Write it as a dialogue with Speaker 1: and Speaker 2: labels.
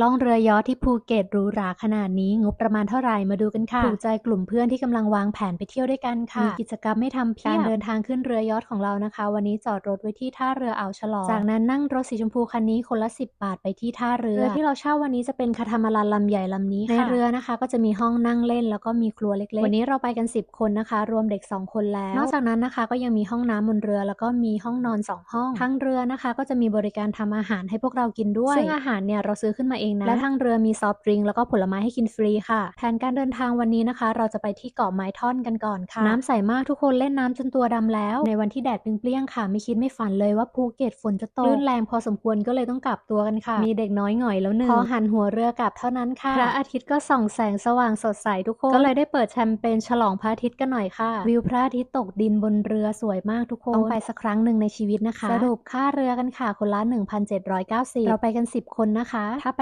Speaker 1: ล่องเรือยอชต์ที่ภูเก็ตหรูหราขนาดนี้ งบประมาณเท่าไหร่มาดูกันค่ะถูกใจกลุ่มเพื่อนที่กำลังวางแผนไปเที่ยวด้วยกันค่ะ มีกิจกรรมไม่ทำเพียบการเดินทางขึ้นเรือยอชต์ของเรานะคะ วันนี้จอดรถไว้ที่ท่าเรืออ่าวฉลอง จากนั้นนั่งรถสีชมพูคันนี้คนละ 10 บาทไปที่ท่าเรือเรือที่เราเช่าวันนี้จะเป็นคาทามารันลำใหญ่ลำนี้ค่ะในเรือนะคะ ก็จะมีห้องนั่งเล่นแล้วก็มีครัวเล็กๆ วันนี้เราไปกัน 10 คนนะคะ รวมเด็ก 2 คนแล้ว นอกจากนั้นนะคะก็ยังมีห้องน้ำบนเรือ แล้วก็มีห้องนอน 2 ห้อง ทั้งเรือนะคะ ก็จะมีบริการทำอาหารให้พวกเรากินด้วยซึ่งอาหารเนี่ยเราซื้อขึ้นมาเองนะ และทางเรือมีซอฟต์ดริงก์แล้วก็ผลไม้ให้กินฟรีค่ะ แผนการเดินทางวันนี้นะคะ เราจะไปที่เกาะไม้ท่อนกันก่อนค่ะ น้ำใสมากทุกคนเล่นน้ำจนตัวดำแล้ว ในวันที่แดดเปรี้ยงๆค่ะ ไม่คิดไม่ฝันเลยว่าภูเก็ตฝนจะตกคลื่นแรงพอสมควรก็เลยต้องกลับตัวกันค่ะ มีเด็กน้อยหง่อยแล้วหนึ่งพอหันหัวเรือกลับเท่านั้นค่ะพระอาทิตย์ก็ส่องแสงสว่างสดใสทุกคนก็เลยได้เปิดแชมเปญฉลองพระอาทิตย์กันหน่อยค่ะ วิวพระอาทิตย์ตกดินบนเรือสวยมากทุกคนต้องไปสักครั้งหนึ่งในชีวิตนะคะสรุปค่าเรือกันค่ะคนละ 1,790 เราไปกัน 10 คนนะคะถ้า